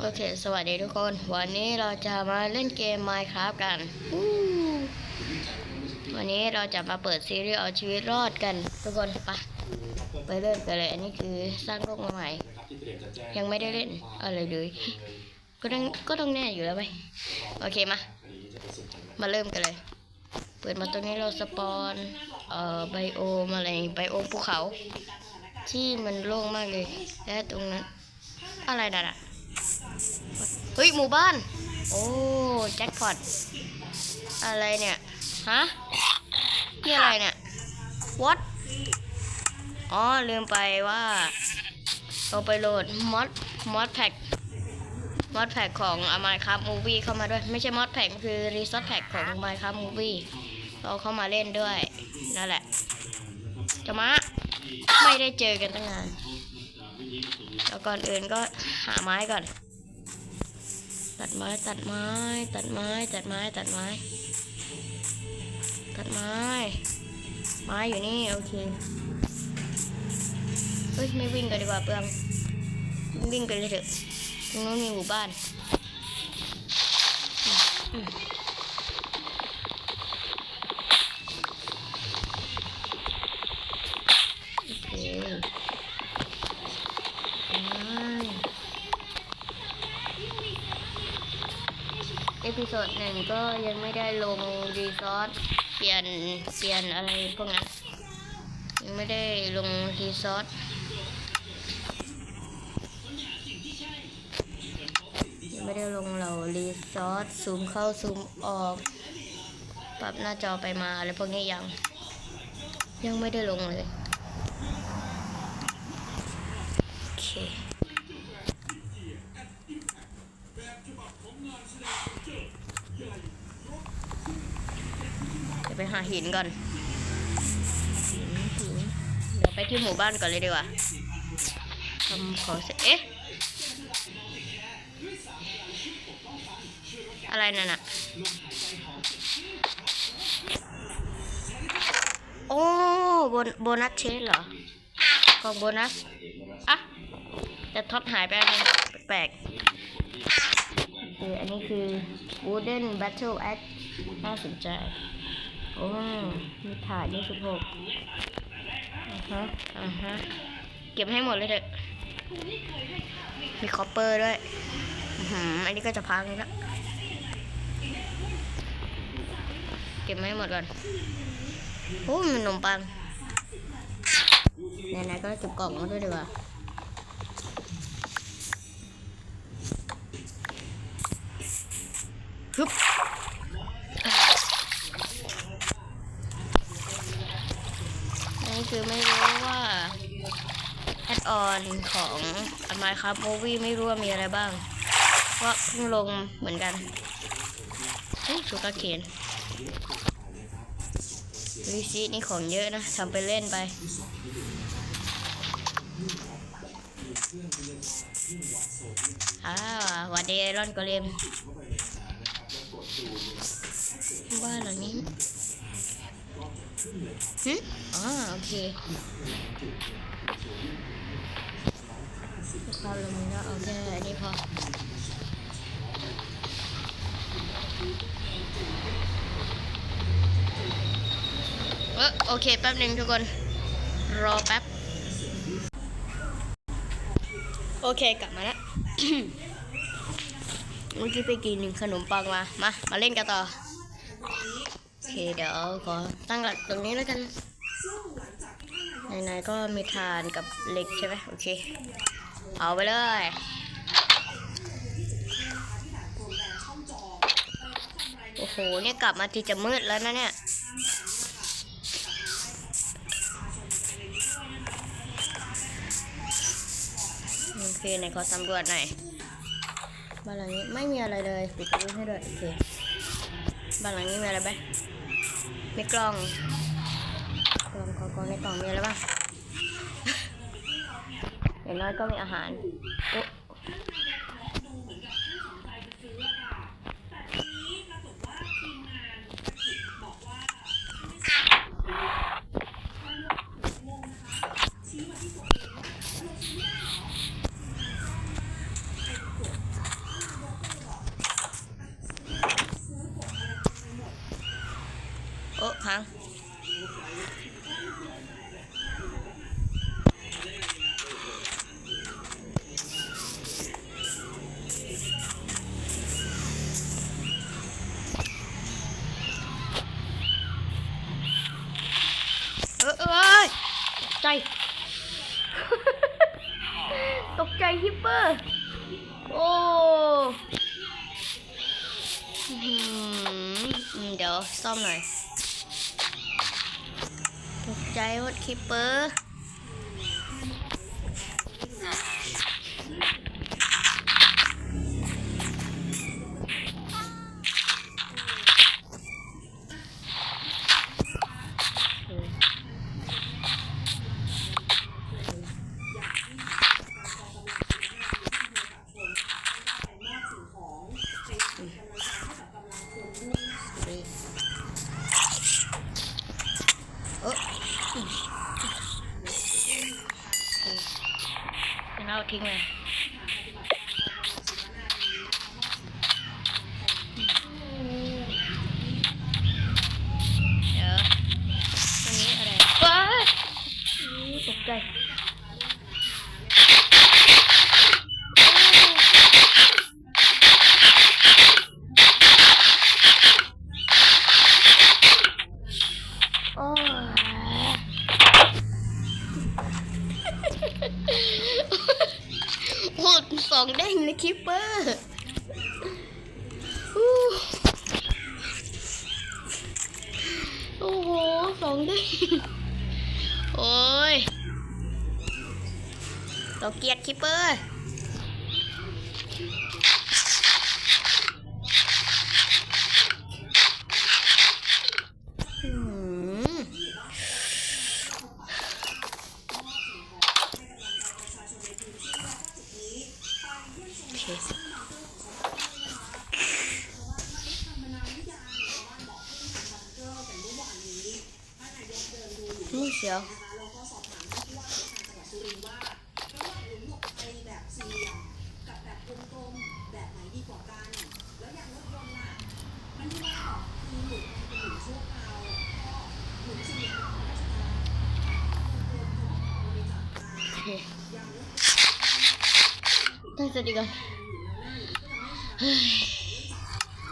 โอเค สวัสดีทุกคน วันนี้เราจะมาเล่นเกม Minecraft กัน วันนี้เราจะมาเปิดซีรีส์เอาชีวิตรอดกันทุกคนไปไปเริ่มกันเลย อันนี้คือสร้างโลกมาใหม่ ยังไม่ได้เล่นอะไรเลยก็ต้องก็ต้องแน่อยู่แล้วไปโอเคมา มาเริ่มกันเลย เปิดมาตรงนี้เราสปอนเอ่อไบโอมอะไรไบโอภูเขา ที่มันโล่งมากเลย และตรงนั้น อะไรนั่นอะเฮ้ยหมู่บ้าน โอ้แจ็คพอตอะไรเนี่ยฮะนี่อะไรเนี่ย what อ๋อลืมไปว่าเราไปโหลดมอดมอดแพ็กมอดแพ็กของ Minecraft Movie เข้ามาด้วย ไม่ใช่มอดแพ็กคือ Resort Pack ของ Minecraft Movie เราเข้ามาเล่นด้วย นั่นแหละจะมาไม่ได้เจอกันตั้งนาน แล้วก่อนอื่นก็หาไม้ก่อน ตัดไม้ตัดไม้ ตัดไม้ตัดไม้ตัดไม้ ตัดไม้ ไม้อยู่นี่โอเคเฮ้ยไม่วิ่งกันดีกว่าเปลืองวิ่งไปเลยเถอะตรงนู้นมีหมู่บ้าน อืมอืมโอเคเอพิโซ ดหนึ่งก็ยังไม่ได้ลงรีซอสเปลี่ยนเปลี่ยนอะไรพวกนั้นยังไม่ได้ลงรีซอสยังไม่ได้ลงเรารีซอสซูมเข้าซูมออกปรับหน้าจอไปมาอะไรพวกนี้ยัง ยังไม่ได้ลงเลยโอเค เดี๋ยวไปหาหิน ก่อน เดี๋ยวไปที่หมู่บ้านก่อนเลยดีกว่าทำของเสร็จเอ๊ะ อะไรนั่นอะโอ้โบนโบนัสเชนเหรอกล่องโบนัส อะ แต่ท็อปหายไปอันนึงแปลกคืออันนี้คือ Wooden Battle Axe น่าสนใจ อ้มีถาดยี่สิบหกอ่าฮะอ่าฮะ เก็บให้หมดเลยเถอะมีคอปเปอร์ด้วยอื้อหืออันนี้ก็จะพังแล้ว เก็บให้หมดก่อน โอ้มันขนมปังไหนๆก็เก็บกล่องมาด้วยดีกว่าฮึบนี่คือไม่รู้ว่า ออนของ Minecraft Movie ไม่รู้ว่ามีอะไรบ้าง เพราะเพิ่งลงเหมือนกันเฮ้ยชูกาเคนรีซีนี่ของเยอะนะทำไปเล่นไปอ้าวหวัดดีไอรอนกอเลมบ้านหลังนี้ฮึอ๋อโอเค เข้าลงแล้วเอาแค่อันนี้พอเออโอเคแป๊บหนึ่งทุกคน รอแป๊บ โอเคกลับมาแล้วเมื่อกี้ไปกินขนมปังมา มา มาเล่นกันต่อ โอเค เดี๋ยวขอตั้งหลักตรงนี้แล้วกันไหนๆก็มีถ่านกับเหล็กใช่ไหมโอเค เอาไปเลย โอ้โห เนี่ยกลับมาที่จะมืดแล้วนะเนี่ย โอเคไหนขอสำรวจหน่อย บ้านหลังนี้ไม่มีอะไรเลย ปิดประตูให้ด้วย โอเค บ้านหลังนี้มีอะไรไหมมีกล่อง กล่องกล่องกล่องในกล่องมีอะไรบ้าง อย่างน้อยก็มีอาหารโอะ พัง เออเอยตกใจ ตกใจฮิปเปอร์ โอ้อื้อหืออืมเดี๋ยวซ่อมหน่อย ตกใจวด คิปเปอร์ ทิ้งเลยเดี๋ยวตรงนี้อะไรว้ายอุ๊ยตกใจโอ้โหดสองเด้งในคิปเปอร์อู้โอ้โหสองเด้งโอ้ย เราเกียดคิปเปอร์ อืมโอเคนี่เสียวโอเคตั้งสติก่อนเฮ้ย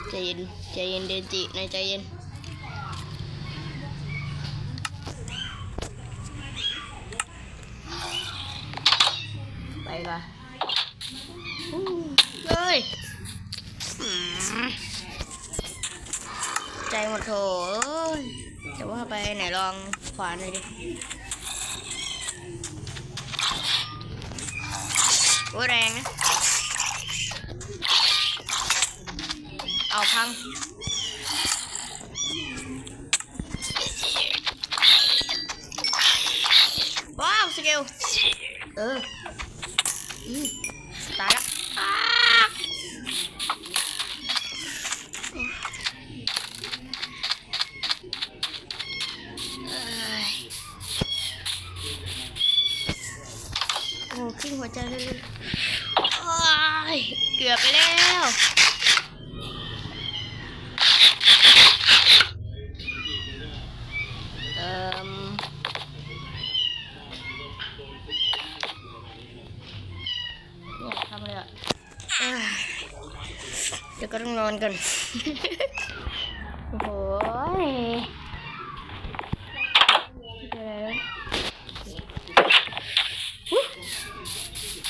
ใจเย็นใจเย็นเดนจิในใจเย็นไปก่อนเฮ้ยใจหมดโถเอ้ยจะว่าไปไหนลองขวาหน่อยดิโอ้แรงนะ หัวใจเลยโอ้ยเกือบไปแล้วเอ่มเนี่ยทำเลยอะเดี๋ยวก็ต้องนอนกัน โอ้โหยเดี๋ยวๆอุ๊ย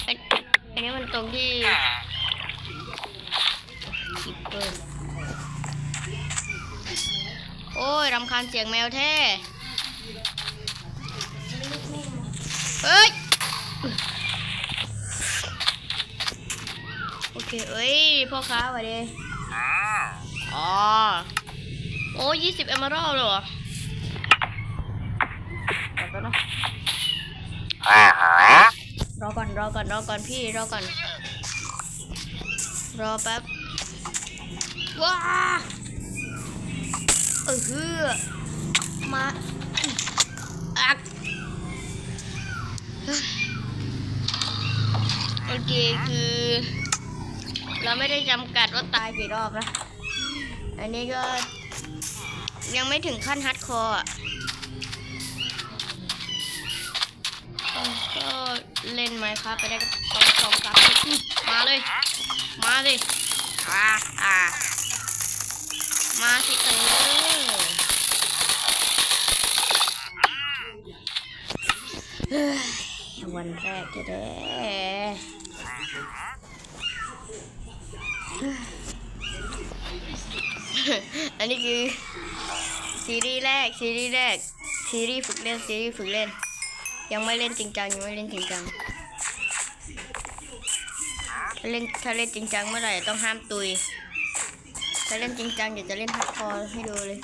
อันอันนี้มันตรงที่คิปเปอร์โอ้ยรำคาญเสียงแมวแท้ เฮ้ย โอเค เอ้ย พ่อค้าสวัสดีอ๋อ โอ้ยี่สิบเอมเมอรัลเลยเหรอเดี๋ยวแป๊บนะรอก่อน รอก่อน รอก่อนพี่ รอก่อน รอแป๊บ ว้าเออฮือมาอักโอเคคือ เราไม่ได้จำกัดว่าตายกี่รอบนะ อันนี้ก็ ยังไม่ถึงขั้นฮัดคอร์ก็เล่นไหมครับไปได้ก็ตองสองสามมาเลย มาสิอ่าอ่ามาสิเออวันแรกจะได้ อันนี้คือซีรีส์แรกซีรีส์แรกซีรีส์ฝึกเล่นซีรีส์ฝึกเล่น ยังไม่เล่นจริงจังยังไม่เล่นจริงจังถ้าเล่นถ้าเล่นจริงจังเมื่อไหร่ต้องห้ามตุยถ้าเล่นจริงจังเดี๋ยวจะเล่นฮัดคอร์ให้ดูเลย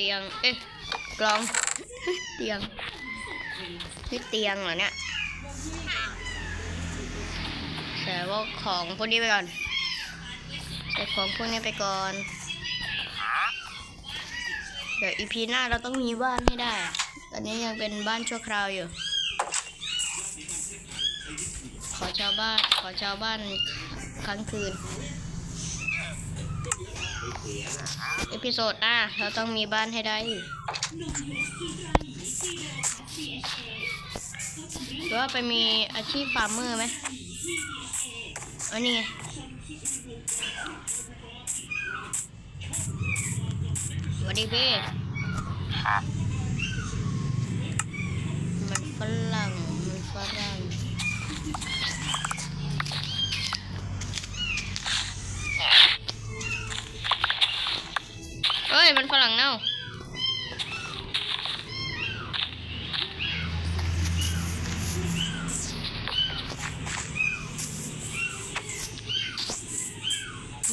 ตียง เอ๊ะกลอง เตียงนี่เตียงเหรอเนี่ยใส่พวกของพวกนี้ไปก่อน ใส่ของพวกนี้ไปก่อน เดี๋ยวอีพีหน้าเราต้องมีบ้านให้ได้อะตอนนี้ยังเป็นบ้านชั่วคราวอยู่ ขอชาวบ้าน ขอชาวบ้านครั้งคืน เอพิโซดหน้าเราต้องมีบ้านให้ได้หรือว่าไปมีอาชีพฟาร์มเมอร์ไหมอันนี้ไงสวัสดีพี่มันฝรั่ง งเน่า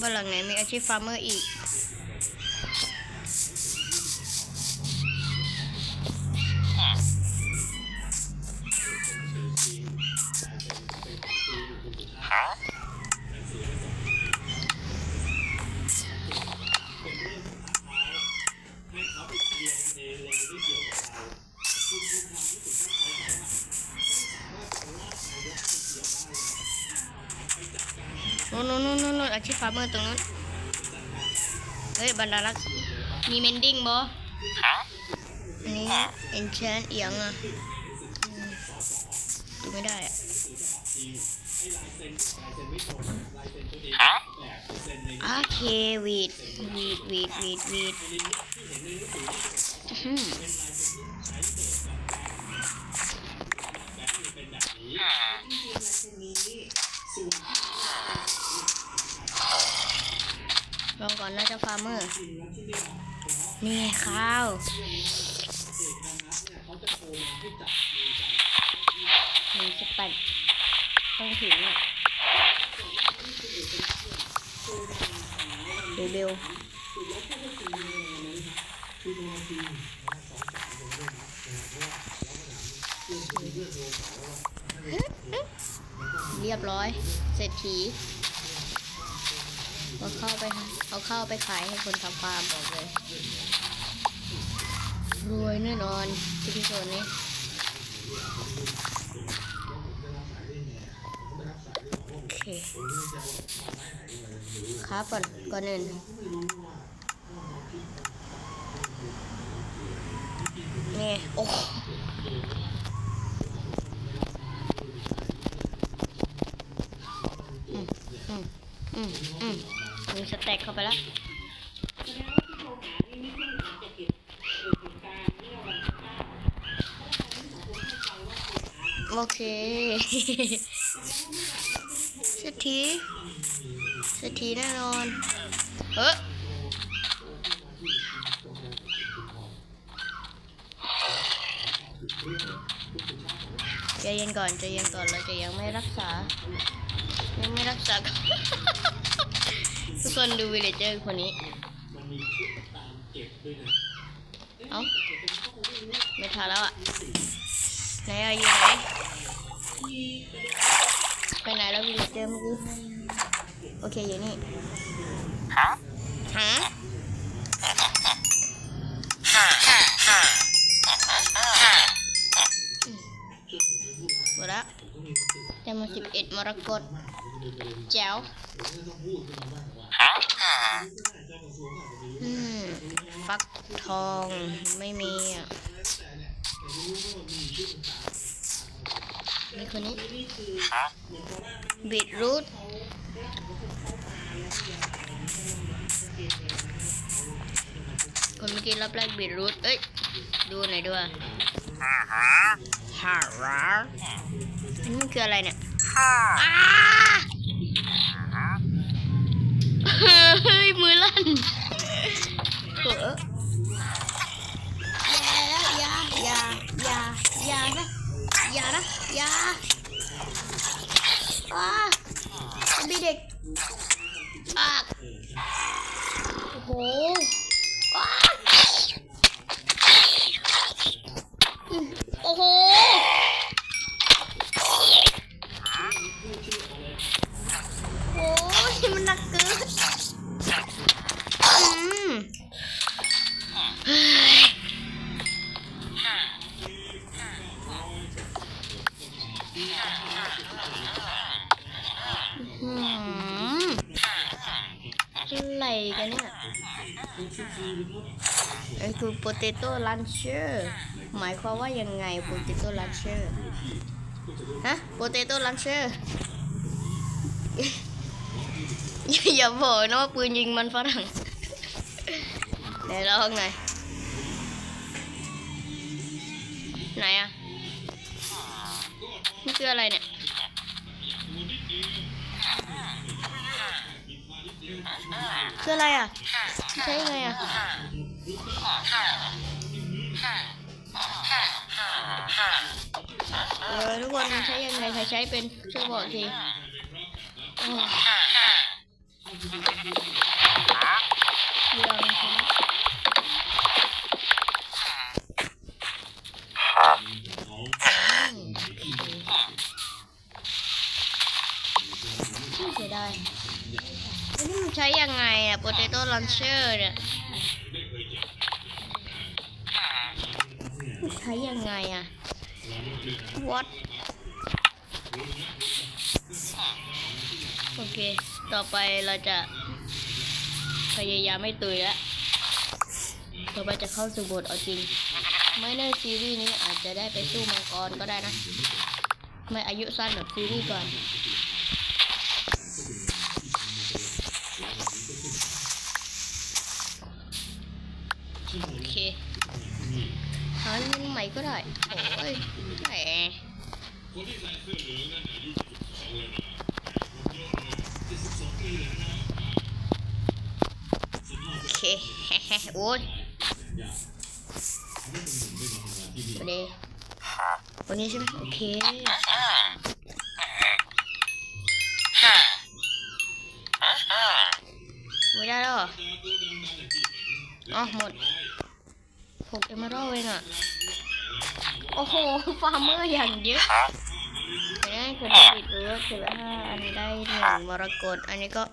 บ้านหลังไหนมีอาชีพฟาร์มเมอร์อีก มีเมนดิ้งบออันนี้เอนชนเอียงอะอืมดูไม่ได้อะโอเควีดวีดวีดวีดวีดอื้อหือลองก่อนนะเจ้าฟาร์มเมอร์ นี่ข้าวหนึ่งสปัดต้องถึงอะเบลเบลเรียบร้อยเศรษฐี เอาเข้าไปเอาเข้าไปขายให้คนทำฟาร์มบอกเลย รวยแน่นอนที่ที่โซนนี้โอเคครับก่อนก่อนอื่นนี่โอ้อืมอืมอืม อืมมีสเต็กเข้าไปแล้วโอเคเศรษฐีเศรษฐีแน่นอนเฮ้ยใจเย็นก่อนใจเย็นก่อนเราจะยังไม่รักษา ยังไม่รักษา ทุกคนดูวิลเลเจอร์คนนี้ เอ้า ไม่ทันแล้วอะ ไหนอะอยู่ไหน ไปไหนแล้ววิลเลจเจอร์เมื่อกี้ โอเคอยู่นี่ ฮะ ฮะหมดละแต่มาสิบเอ็ดมรกตแจ๋ว ฟักทองไม่มีอะนี่คนนี้บีทรูทคนเมื่อกี้รับแรกบีทรูทเอ้ย ดูหน่อยด้วยฮาราอันนี้มันคืออะไรเนี่ยอ้า เฮ้ยมือลั่นเอออย่าอย่าอย่าอย่านะอย่านะอย่าอ้าบีเด็ก คือ potato launcher หมายความว่ายังไง potato launcher ฮะ potato launcher อย่าอย่าบอกนะว่าปืนยิงมันฝรั่งไหนลองหน่อยไหนอะนี่คืออะไรเนี่ยคืออะไรอะ ใช้ยังไงอะ เออทุกคนใช้ยังไงใครใช้เป็นช่วยบอกทีโอ้ยังใช่ไม่เสียดายอันนี้มันใช้ยังไงอะ potato launcher เนี่ย ช้ยังไงอะ what โอเค ต่อไปเราจะพยายามไม่ตุยแล้ว ต่อไปจะเข้าสู่บทเอาจริง ไม่แน่ซีรีส์นี้อาจจะได้ไปสู้มังกรก็ได้นะ ไม่อายุสั้นแบบซีรีส์ก่อนโอเคาเงินใหม่ก็ได้โอ้ยแหมโอเคโอ้ยวันนี้วันนี้ใช่ไหมโอเค โอ้โห ฟาร์มเมอร์อย่างเยอะอันนี้คือได้ปิดรู้ว่าคือห้าอันนี้ได้หนึ่งมรกตอันนี้ก็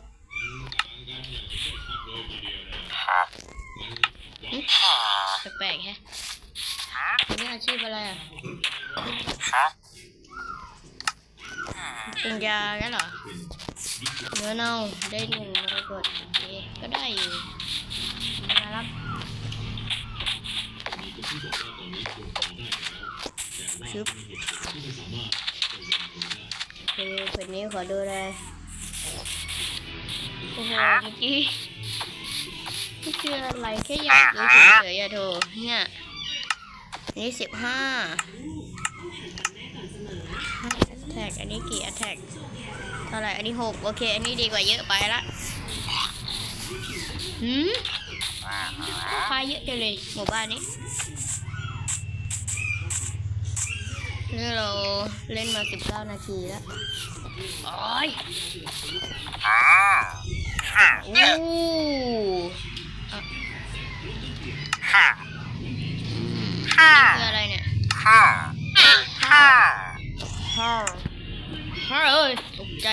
แปลกๆแฮะอันนี้อาชีพอะไรอะปรุงยากันเหรอ เนื้อเน่าได้หนึ่งมรกตโอเคก็ได้อยู่น่ารัก ชึบคือคนนี้ขอดูเลยโอ้โหเมื่อกี้นี่คืออะไรแค่อยากดูเฉยๆอะโถเนี่ยอันนี้สิบห้าแท็กอันนี้กี่แท็กเท่าไหร่อันนี้หกโอเค อันนี้ดีกว่าเยอะไปละหืมพาเยอะจังเลยหมู่บ้านนี้ นี่เราเล่นมาสิบเก้านาทีแล้ว โอ้ยอู้อะนี่คืออะไรเนี่ยฮาเฮ้ยตกใจ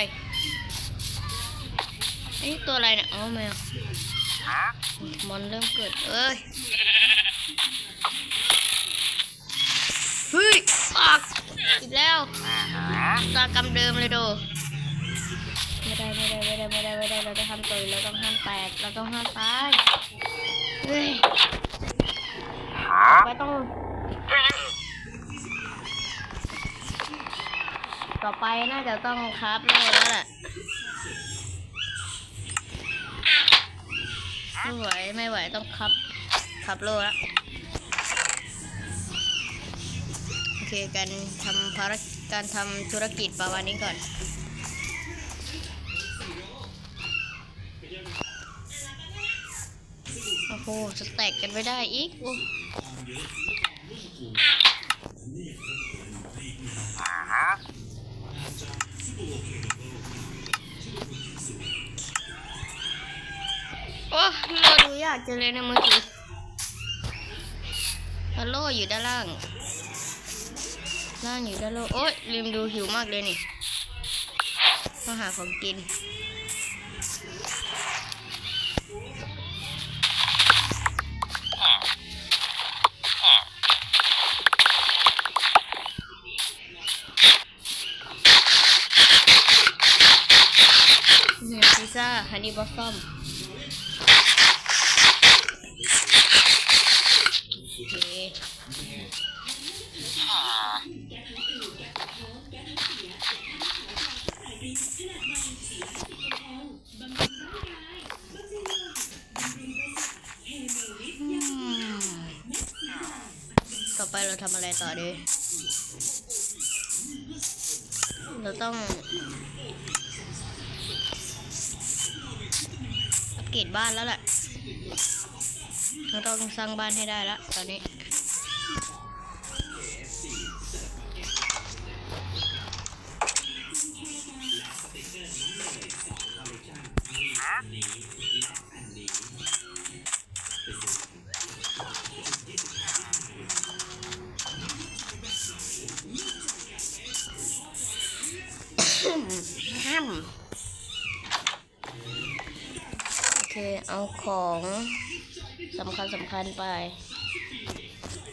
ไอ้ยตัวอะไรเนี่ยอ๋อแมวมอนเริ่มเกิดเอ้ย เฮ้ยอักอีกแล้วตากรรมเดิมเลยโดไม่ได้ไม่ได้ไม่ได้ไม่ได้ไม่ได้เราต้องทำตัวเราต้องห้ามแตกเราต้องห้ามตายเฮ้ยไม่ต้องต่อไปน่าจะต้องคราฟโล่แล้วแหละไม่ไหวไม่ไหวต้องคับคับโล่แล้ว เคการทำภารกิจการทำธุรกิจประมาณนี้ก่อน โอ้โหสแต็กกันไม่ได้อีกโอ้โอ้โลดูยากจังเลยในมือถือฮัลโหลอยู่ด้านล่าง ล่งอยู่ด้านล่างโอ๊ยลืมดูหิวมากเลยนี่ต้องหาของกินเนี่ยพิซซ่าฮันนี่บอสซัมโอเค ทำอะไรต่อดี เราต้องอัปเกรดบ้านแล้วแหละเราต้องสร้างบ้านให้ได้แล้วตอนนี้ เคเอาของสำคัญสำคัญไป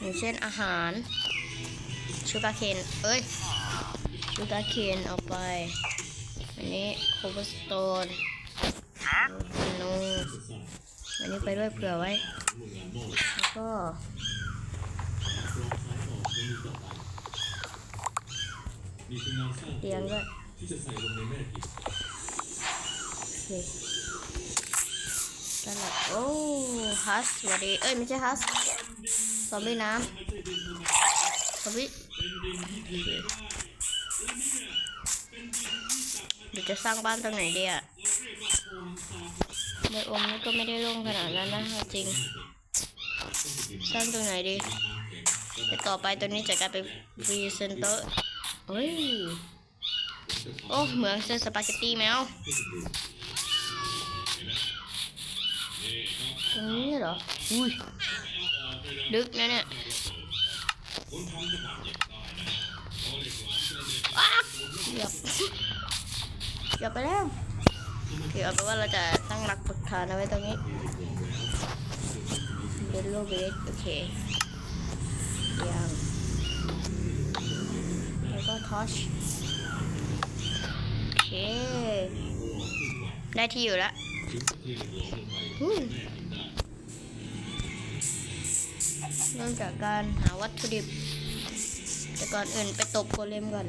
อย่างเช่นอาหารชูการเคนเอ้ยชูการเคนเอาไป อันนี้โคบสโตนนูอันนี้ไปด้วยเผื่อไว้ แล้วก็เตียงด้วยโอเค นั่นแหละโอ้ฮัสสวัสดีเอ้ยไม่ใช่ฮัสซอมบี้น้ำซอมบี้เดี๋ยวจะสร้างบ้านตรงไหนดีอะใบอมนี่ก็ไม่ได้โล่งขนาดนั้นนะจริง สร้างตรงไหนดีแต่ต่อไปตัวนี้จะกลายเป็นฟรีเซนเตอร์เฮ้ย โอ้ เหมือนเส้นสปาเกตตี้แมว ตรงนี้เหรอ อุ้ย ดึกนะเนี่ยอ้าเหยียบเหยียบไปแล้วเคเอาเป็นว่าเราจะตั้งหลักปักฐานเอาไว้ตรงนี้เบลโลเบสโอเคยังแล้วก็ทอชโอเคได้ที่อยู่แล้ว เริ่มจากการหาวัตถุดิบ แต่ก่อนอื่นไปตบโกเลมก่อน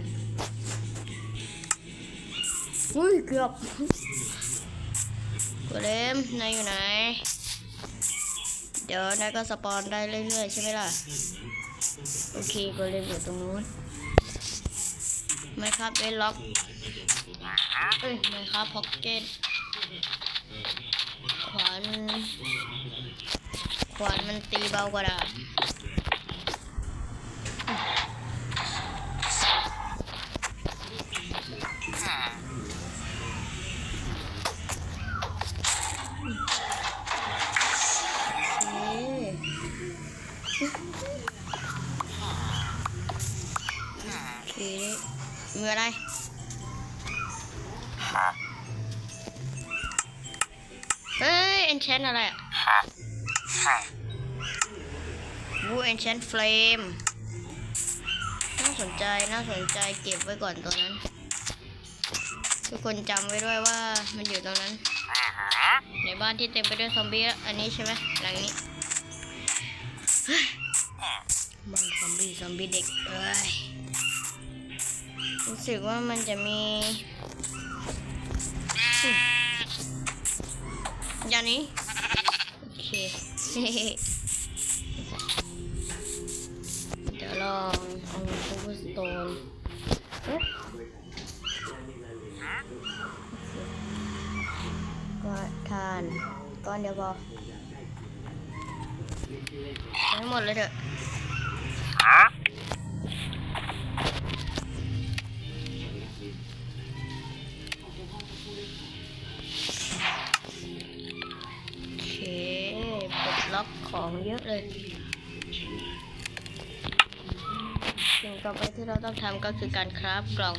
อุ้ยเกือบโกเลมนายอยู่ไหน เดี๋ยวนายก็สปอนได้เรื่อยๆใช่ไหมล่ะ โอเคโกเลมอยู่ตรงนู้นไม่ครับเวนล็อกเอ้ยไม่ครับพ็อกเก็ต ขวานขวานมันตีเบากว่าดาบโอเคโอเคมืออะไร เฮ้ยเอนชนอะไรอะวูเอนชนเฟลมน่าสนใจน่าสนใจเก็บไว้ก่อนตรงนั้น ทุกคนจำไว้ด้วยว่ามันอยู่ตรงนั้น ในบ้านที่เต็มไปด้วยซอมบี้อะอันนี้ใช่ไหมหลังนี้เฮ้ยบ้านซอมบี้ซอมบี้เด็กเอ้ยรู้สึกว่ามันจะมี อืมอย่างนี้ โอเค เดี๋ยวลองเอาโคเวอร์สโตนเอ๊ะก็ทานก้อนเดียวพอทั้งหมดเลยเถอะ เยอะเลยสิ่งต่อไปที่เราต้องทำก็คือการคราฟกล่อง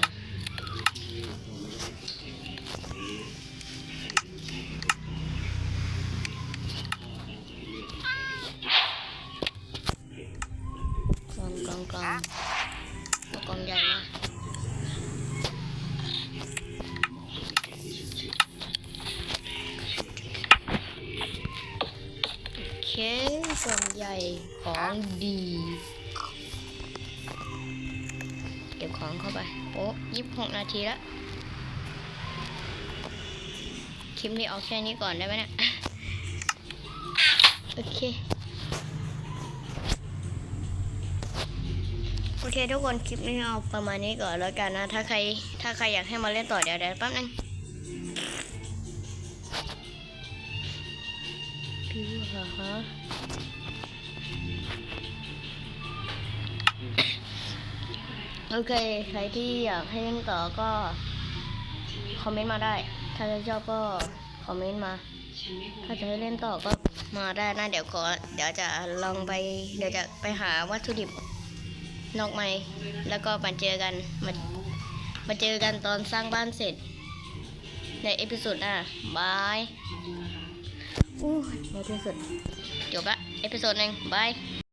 ทีแล้ว คลิปนี้เอาแค่นี้ก่อนได้ไหมเนี่ย โอเค โอเคทุกคนคลิปนี้เอาประมาณนี้ก่อนแล้วกันนะ ถ้าใครถ้าใครอยากให้มาเล่นต่อเดี๋ยวเดี๋ยวแป๊บนึง โอเค ใครที่อยากให้เล่นต่อก็ คอมเมนต์มาได้ ถ้าจะชอบก็ คอมเมนต์มา ถ้าจะให้เล่นต่อก็มาได้นะ เดี๋ยวขอเดี๋ยวจะลองไป เดี๋ยวจะไปหาวัตถุดิบนอกไม้แล้วก็มาเจอกันมามาเจอกันตอนสร้างบ้านเสร็จ ในเอพิโซดหน้าบายอู้ในที่สุดจบละเอพิโซดหนึ่งบาย